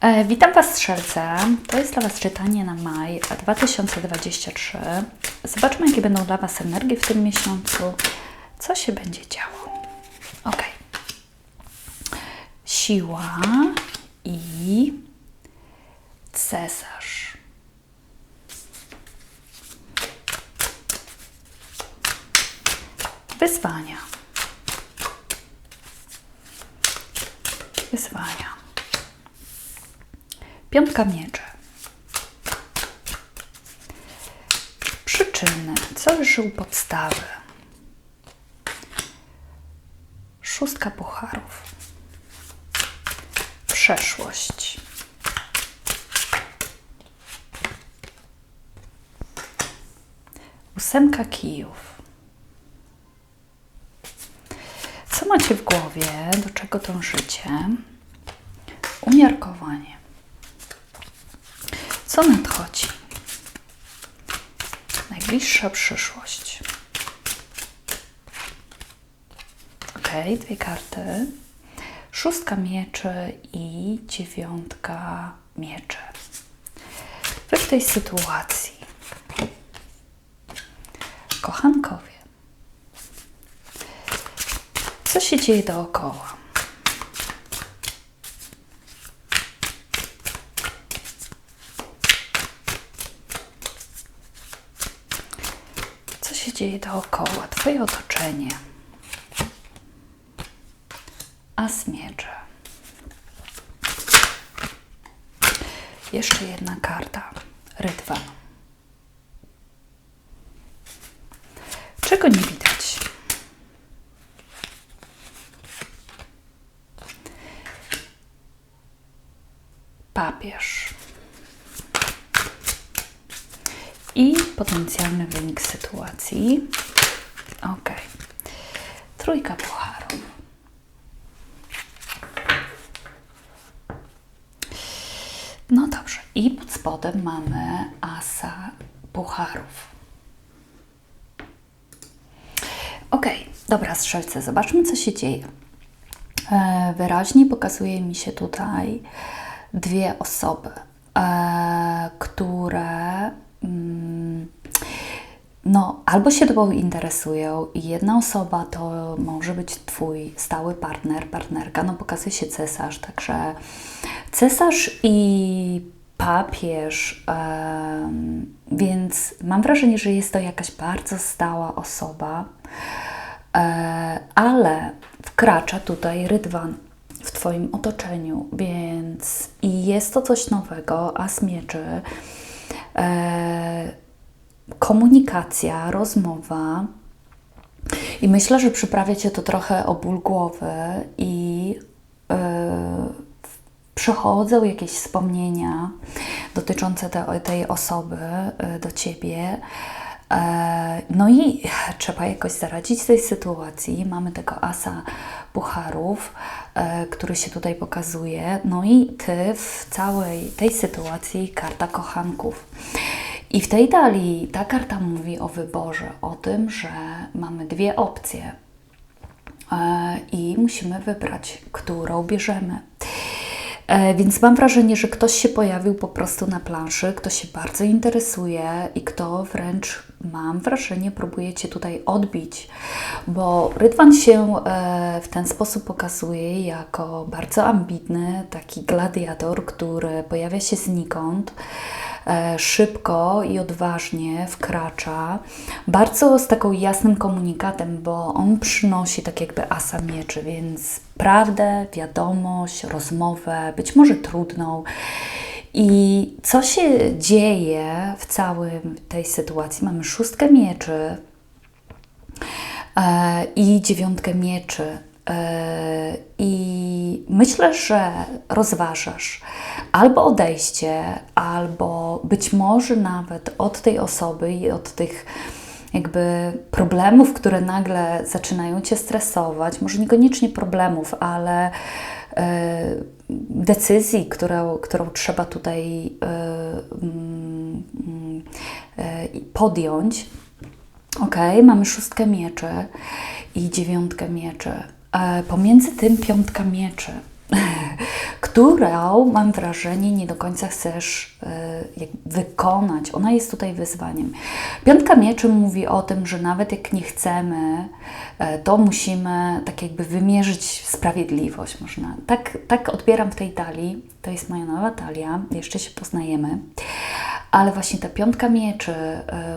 E, Witam Was, strzelce. To jest dla Was czytanie na maj 2023. Zobaczmy, jakie będą dla Was energie w tym miesiącu. Co się będzie działo? Ok. Siła i cesarz. Wyzwania. Wyzwania. Piątka mieczy. Przyczyny. Co u podstawy? Szóstka pucharów. Przeszłość. Ósemka kijów. Co macie w głowie? Do czego dążycie? Umiarkowanie. Co nadchodzi? Najbliższa przyszłość. Ok, dwie karty. Szóstka mieczy i dziewiątka mieczy. Wy w tej sytuacji, kochankowie, co się dzieje dookoła? Co się dzieje dookoła? Twoje otoczenie. As miecze. Jeszcze jedna karta. Rydwan. Czego nie widać? Papież. I potencjalny wynik sytuacji. Ok. Trójka pucharów. No dobrze. I pod spodem mamy asa pucharów. Ok, dobra, strzelce, zobaczmy, co się dzieje. E, wyraźnie pokazuje mi się tutaj dwie osoby, e, które mm, no, albo się Tobą interesują i jedna osoba to może być Twój stały partner, partnerka, no pokazuje się cesarz, także cesarz i papież, więc mam wrażenie, że jest to jakaś bardzo stała osoba, e, ale wkracza tutaj rydwan w Twoim otoczeniu, więc i jest to coś nowego, a mieczy, e, komunikacja, rozmowa. I myślę, że przyprawia Cię to trochę o ból głowy i yy, przychodzą jakieś wspomnienia dotyczące te, tej osoby yy, do Ciebie. Yy, no i trzeba jakoś zaradzić tej sytuacji. Mamy tego asa pucharów, który się tutaj pokazuje. No i Ty w całej tej sytuacji karta kochanków. I w tej talii ta karta mówi o wyborze, o tym, że mamy dwie opcje e, i musimy wybrać, którą bierzemy. E, Więc mam wrażenie, że ktoś się pojawił po prostu na planszy, kto się bardzo interesuje i kto wręcz, mam wrażenie, próbuje Cię tutaj odbić, bo Rydwan się e, w ten sposób pokazuje jako bardzo ambitny, taki gladiator, który pojawia się znikąd szybko i odważnie wkracza, bardzo z taką jasnym komunikatem, bo on przynosi tak jakby asa mieczy, więc prawdę, wiadomość, rozmowę, być może trudną. I co się dzieje w całym tej sytuacji? Mamy szóstkę mieczy e, i dziewiątkę mieczy. E, I myślę, że rozważasz albo odejście, albo być może nawet od tej osoby i od tych jakby problemów, które nagle zaczynają cię stresować, może niekoniecznie problemów, ale e, decyzji, którą, którą trzeba tutaj e, mm, mm, podjąć. Ok, mamy szóstkę mieczy i dziewiątkę mieczy. E, pomiędzy tym piątka mieczy, którą mam wrażenie nie do końca chcesz y, wykonać. Ona jest tutaj wyzwaniem. Piątka mieczy mówi o tym, że nawet jak nie chcemy, y, to musimy tak jakby wymierzyć sprawiedliwość. Można. Tak, tak odbieram w tej talii. To jest moja nowa talia. Jeszcze się poznajemy. Ale właśnie ta piątka mieczy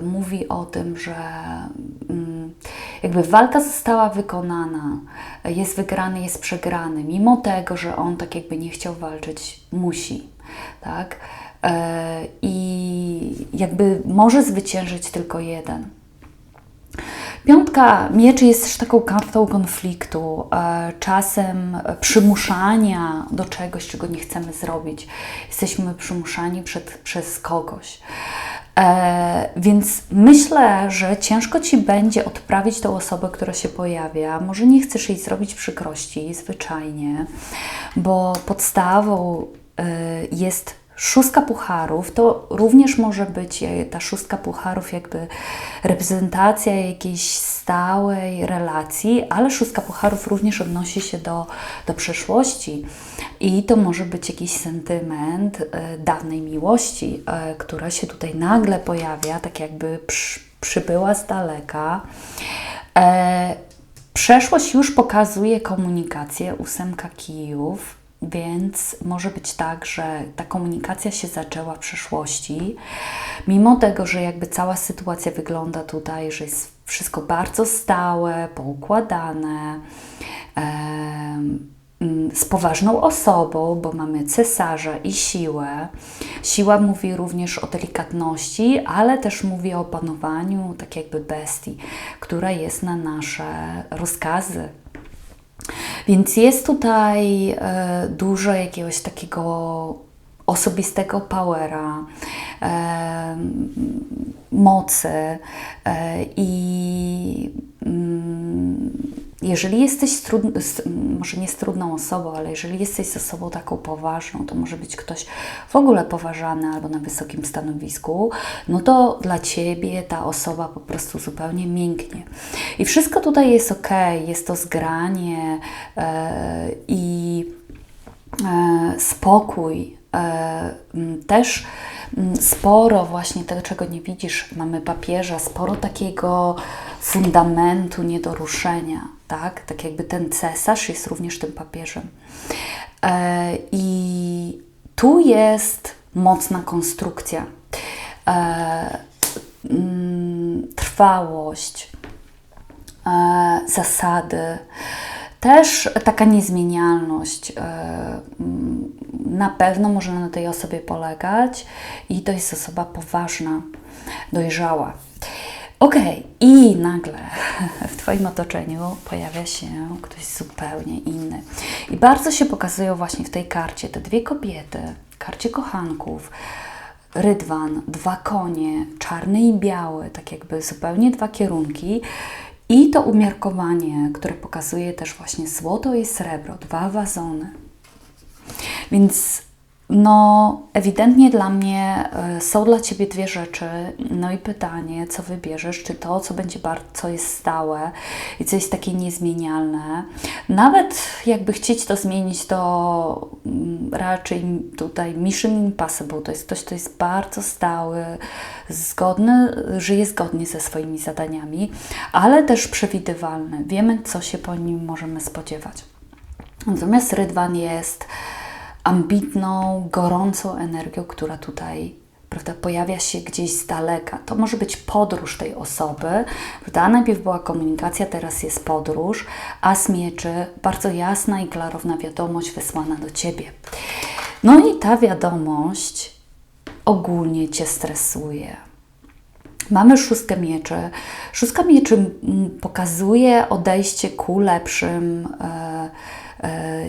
mówi o tym, że jakby walka została wykonana, jest wygrany, jest przegrany, mimo tego, że on tak jakby nie chciał walczyć, musi, tak? Y, I jakby może zwyciężyć tylko jeden. Piątka mieczy jest też taką kartą konfliktu, e, czasem przymuszania do czegoś, czego nie chcemy zrobić. Jesteśmy przymuszani przed, przez kogoś. E, więc myślę, że ciężko ci będzie odprawić tą osobę, która się pojawia. Może nie chcesz jej zrobić przykrości, zwyczajnie, bo podstawą e, jest Szóstka pucharów to również może być ta szóstka pucharów, jakby reprezentacja jakiejś stałej relacji, ale szóstka pucharów również odnosi się do, do przeszłości i to może być jakiś sentyment e, dawnej miłości, e, która się tutaj nagle pojawia, tak jakby przy, przybyła z daleka. E, przeszłość już pokazuje komunikację, ósemka kijów więc może być tak, że ta komunikacja się zaczęła w przeszłości, mimo tego, że jakby cała sytuacja wygląda tutaj, że jest wszystko bardzo stałe, poukładane, z poważną osobą, bo mamy cesarza i siłę. Siła mówi również o delikatności, ale też mówi o panowaniu, tak jakby bestii, która jest na nasze rozkazy, więc jest tutaj e, dużo jakiegoś takiego osobistego powera, e, mocy e, i mm, jeżeli jesteś z trud, z, może nie z trudną osobą, ale jeżeli jesteś z osobą taką poważną, to może być ktoś w ogóle poważany albo na wysokim stanowisku, no to dla Ciebie ta osoba po prostu zupełnie mięknie. I wszystko tutaj jest ok, jest to zgranie yy, i yy, spokój. Yy, też sporo właśnie tego, czego nie widzisz, mamy papieża, sporo takiego fundamentu nie do ruszenia tak? Tak jakby ten cesarz jest również tym papieżem. E, I tu jest mocna konstrukcja. E, mm, trwałość, e, zasady, też taka niezmienialność. Mm, na pewno może na tej osobie polegać i to jest osoba poważna, dojrzała. Ok, i nagle w Twoim otoczeniu pojawia się ktoś zupełnie inny. I bardzo się pokazują właśnie w tej karcie te dwie kobiety, karcie kochanków, rydwan, dwa konie, czarny i biały, tak jakby zupełnie dwa kierunki. I to umiarkowanie, które pokazuje też właśnie złoto i srebro, dwa wazony. Więc no, ewidentnie dla mnie e, są dla Ciebie dwie rzeczy. No i pytanie, co wybierzesz? Czy to, co będzie co jest stałe i co jest takie niezmienialne? Nawet jakby chcieć to zmienić, to mm, raczej tutaj Mission Impossible to jest ktoś, kto jest bardzo stały, zgodny, żyje zgodnie ze swoimi zadaniami, ale też przewidywalny. Wiemy, co się po nim możemy spodziewać. Natomiast Rydwan jest ambitną, gorącą energią, która tutaj prawda, pojawia się gdzieś z daleka. To może być podróż tej osoby. Prawda? Najpierw była komunikacja, teraz jest podróż, a z mieczy bardzo jasna i klarowna wiadomość wysłana do Ciebie. No i ta wiadomość ogólnie Cię stresuje. Mamy szóstkę mieczy. Szóstka mieczy pokazuje odejście ku lepszym. Yy,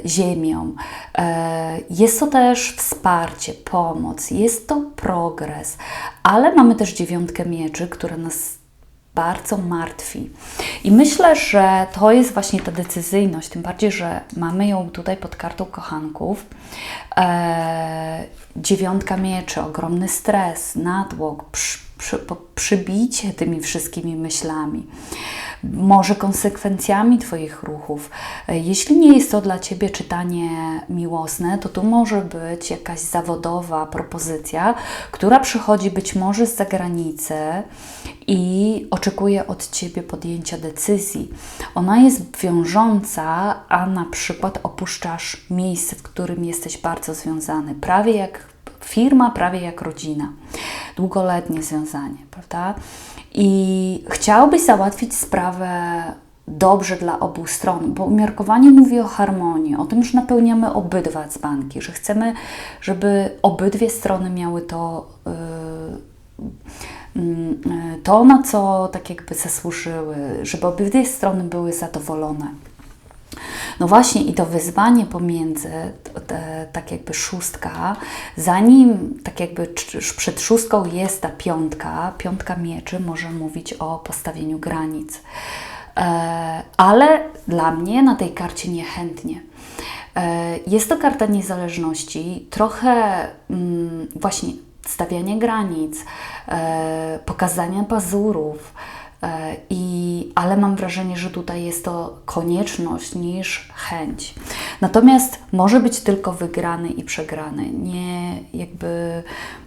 ziemią. E, jest to też wsparcie, pomoc, jest to progres, ale mamy też dziewiątkę mieczy, która nas bardzo martwi. I myślę, że to jest właśnie ta decyzyjność, tym bardziej, że mamy ją tutaj pod kartą kochanków. E, dziewiątka mieczy, ogromny stres, natłok, przy, po, przybicie tymi wszystkimi myślami, może konsekwencjami Twoich ruchów. E, jeśli nie jest to dla Ciebie czytanie miłosne, to tu może być jakaś zawodowa propozycja, która przychodzi być może z zagranicy i oczekuje od Ciebie podjęcia decyzji. Ona jest wiążąca, a na przykład opuszczasz miejsce, w którym jesteś bardzo związany, prawie jak firma, prawie jak rodzina. Długoletnie związanie, prawda? I chciałbyś załatwić sprawę dobrze dla obu stron, bo umiarkowanie mówi o harmonii, o tym, że napełniamy obydwa dzbanki, że chcemy, żeby obydwie strony miały to, yy, to na co tak jakby zasłużyły, żeby obydwie strony były zadowolone. No właśnie i to wyzwanie pomiędzy, te, tak jakby szóstka, zanim tak jakby przed szóstką jest ta piątka, piątka mieczy może mówić o postawieniu granic. E, ale dla mnie na tej karcie niechętnie. E, jest to karta niezależności, trochę mm, właśnie stawianie granic, e, pokazania pazurów, I, ale mam wrażenie, że tutaj jest to konieczność niż chęć. Natomiast może być tylko wygrany i przegrany. Nie, jakby,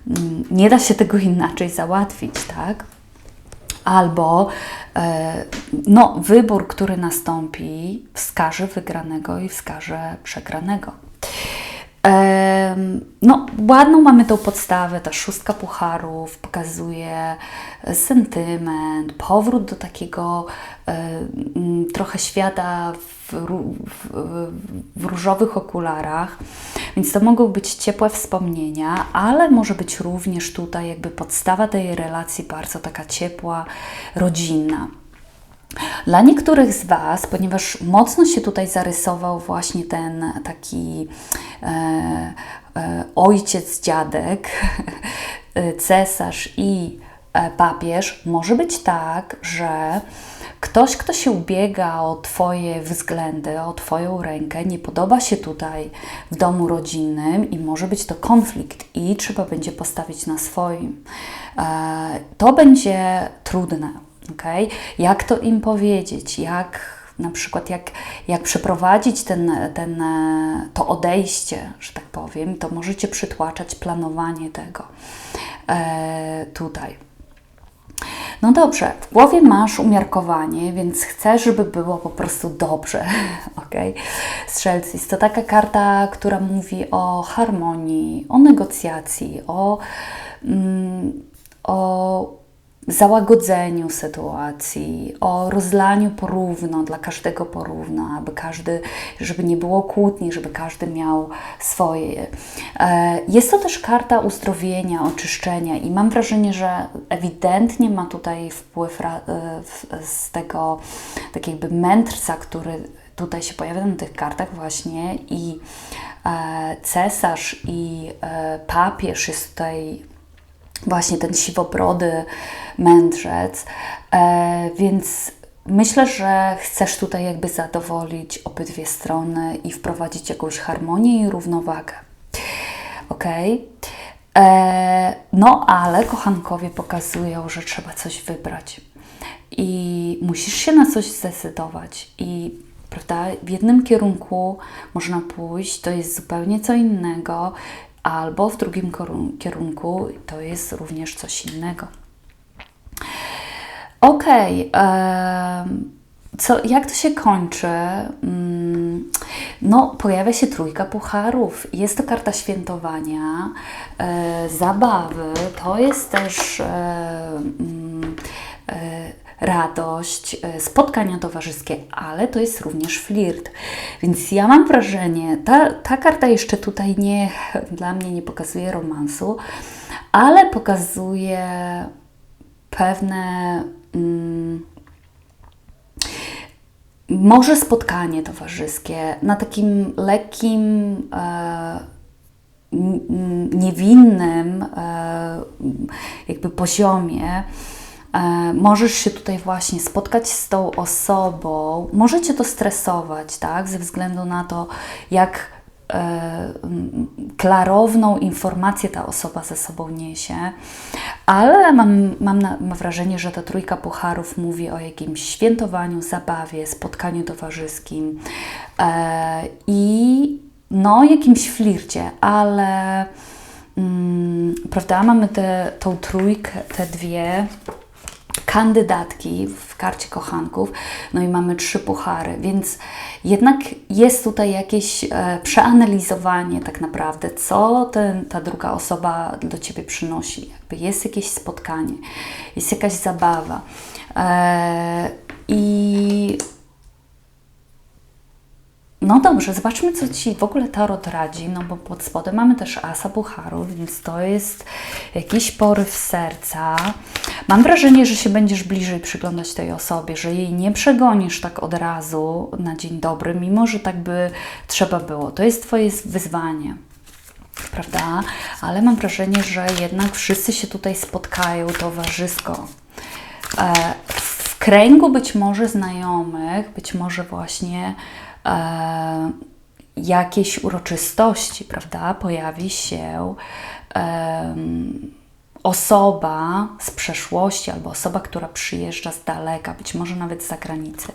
mm, nie da się tego inaczej załatwić, tak? Albo e, no, wybór, który nastąpi, wskaże wygranego i wskaże przegranego. No, ładną mamy tą podstawę, ta szóstka pucharów pokazuje sentyment, powrót do takiego trochę świata w, w, w, różowych okularach, więc to mogą być ciepłe wspomnienia, ale może być również tutaj jakby podstawa tej relacji bardzo taka ciepła, rodzinna. Dla niektórych z Was, ponieważ mocno się tutaj zarysował właśnie ten taki e, ojciec, dziadek, cesarz i e, papież, może być tak, że ktoś, kto się ubiega o Twoje względy, o Twoją rękę, nie podoba się tutaj w domu rodzinnym i może być to konflikt i trzeba będzie postawić na swoim. E, to będzie trudne Okay? Jak to im powiedzieć? Jak na przykład jak, jak przeprowadzić ten, ten, to odejście, że tak powiem, to możecie przytłaczać planowanie tego e, tutaj. No dobrze, w głowie masz umiarkowanie, więc chcesz, żeby było po prostu dobrze. ok? Strzelcy to taka karta, która mówi o harmonii, o negocjacji, o, mm, o załagodzeniu sytuacji, o rozlaniu porówno dla każdego porówno, aby każdy, żeby nie było kłótni, żeby każdy miał swoje. E, jest to też karta uzdrowienia, oczyszczenia i mam wrażenie, że ewidentnie ma tutaj wpływ e, z tego tak jakby mędrca, który tutaj się pojawia na tych kartach właśnie i e, cesarz i papież jest tutaj właśnie ten siwobrody mędrzec, e, więc myślę, że chcesz tutaj jakby zadowolić obydwie strony i wprowadzić jakąś harmonię i równowagę. Ok? E, no, ale kochankowie pokazują, że trzeba coś wybrać i musisz się na coś zdecydować i prawda, w jednym kierunku można pójść, to jest zupełnie co innego, albo w drugim kierunku to jest również coś innego. Ok, co, jak to się kończy? Mm, no, pojawia się trójka pucharów. Jest to karta świętowania, e, zabawy. To jest też e, mm, e, radość, e, spotkania towarzyskie, ale to jest również flirt. Więc ja mam wrażenie, ta, ta karta jeszcze tutaj nie, dla mnie nie pokazuje romansu, ale pokazuje pewne. Mm, może spotkanie towarzyskie na takim lekkim, e, niewinnym e, jakby poziomie, możesz się tutaj właśnie spotkać z tą osobą, możecie to stresować, tak, ze względu na to, jak e, klarowną informację ta osoba ze sobą niesie, ale mam, mam, na, mam wrażenie, że ta trójka pucharów mówi o jakimś świętowaniu, zabawie, spotkaniu towarzyskim e, i no, jakimś flircie, ale mm, prawda, mamy te, tą trójkę, te dwie kandydatki w karcie kochanków, no i mamy trzy puchary, więc jednak jest tutaj jakieś e, przeanalizowanie tak naprawdę, co ten, ta druga osoba do Ciebie przynosi. Jakby jest jakieś spotkanie, jest jakaś zabawa. E, I no dobrze, zobaczmy, co Ci w ogóle Tarot radzi, no bo pod spodem mamy też Asa Pucharów, więc to jest jakiś poryw serca. Mam wrażenie, że się będziesz bliżej przyglądać tej osobie, że jej nie przegonisz tak od razu na dzień dobry, mimo że tak by trzeba było. To jest Twoje wyzwanie prawda? Ale mam wrażenie, że jednak wszyscy się tutaj spotkają towarzysko. E, w kręgu być może znajomych, być może właśnie e, jakiejś uroczystości, prawda? Pojawi się e, osoba z przeszłości albo osoba, która przyjeżdża z daleka, być może nawet z zagranicy.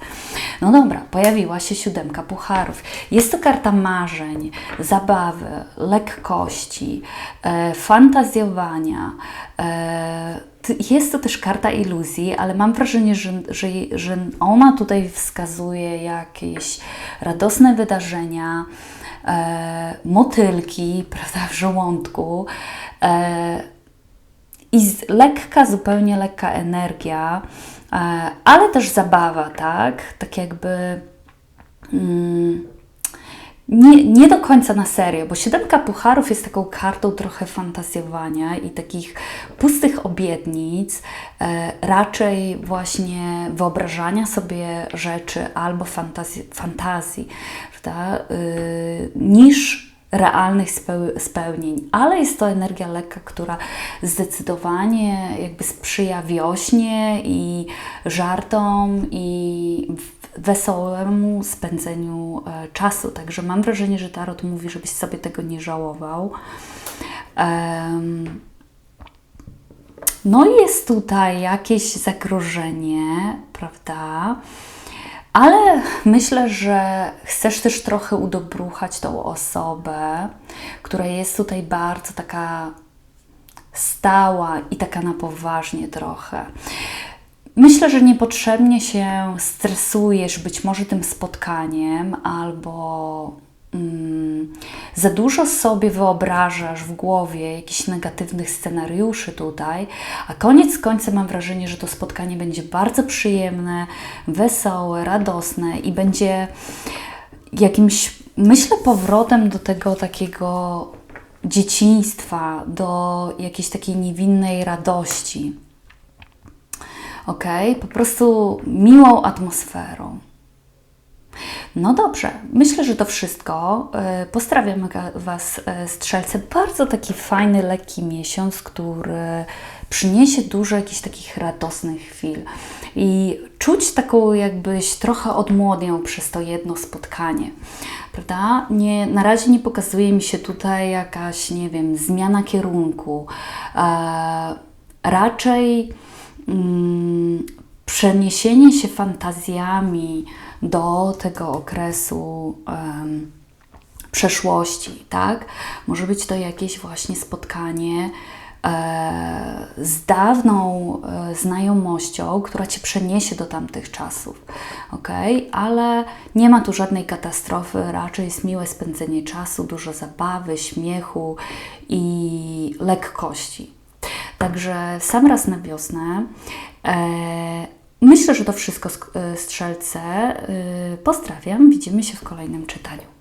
No dobra, pojawiła się siódemka pucharów. Jest to karta marzeń, zabawy, lekkości, e, fantazjowania. E, jest to też karta iluzji, ale mam wrażenie, że, że, że ona tutaj wskazuje jakieś radosne wydarzenia, e, motylki prawda, w żołądku. E, i z, lekka, zupełnie lekka energia, e, ale też zabawa, tak? Tak jakby. Mm, nie, nie do końca na serio, bo siódemka pucharów jest taką kartą trochę fantazjowania i takich pustych obietnic, e, raczej właśnie wyobrażania sobie rzeczy albo fantazji, fantazji prawda? E, niż realnych spełnień, ale jest to energia lekka, która zdecydowanie jakby sprzyja wiośnie i żartom i wesołemu spędzeniu e, czasu. Także mam wrażenie, że Tarot mówi, żebyś sobie tego nie żałował. No i jest tutaj jakieś zagrożenie, prawda? Ale myślę, że chcesz też trochę udobruchać tą osobę, która jest tutaj bardzo taka stała i taka na poważnie trochę. Myślę, że niepotrzebnie się stresujesz być może tym spotkaniem albo za dużo sobie wyobrażasz w głowie jakichś negatywnych scenariuszy tutaj, a koniec końcem mam wrażenie, że to spotkanie będzie bardzo przyjemne, wesołe, radosne i będzie jakimś, myślę, powrotem do tego takiego dzieciństwa, do jakiejś takiej niewinnej radości. Ok? Po prostu miłą atmosferą. No dobrze, myślę, że to wszystko. E, pozdrawiam Was, e, strzelce. Bardzo taki fajny, lekki miesiąc, który przyniesie dużo jakichś takich radosnych chwil. I czuć taką, jakbyś trochę odmłodniał przez to jedno spotkanie. Prawda? Nie, na razie nie pokazuje mi się tutaj jakaś, nie wiem, zmiana kierunku. E, raczej mm, przeniesienie się fantazjami do tego okresu um, przeszłości, tak? Może być to jakieś właśnie spotkanie e, z dawną e, znajomością, która Cię przeniesie do tamtych czasów, ok? Ale nie ma tu żadnej katastrofy, raczej jest miłe spędzenie czasu, dużo zabawy, śmiechu i lekkości. Także sam raz na wiosnę. E, Myślę, że to wszystko, e, strzelce. E, pozdrawiam, widzimy się w kolejnym czytaniu.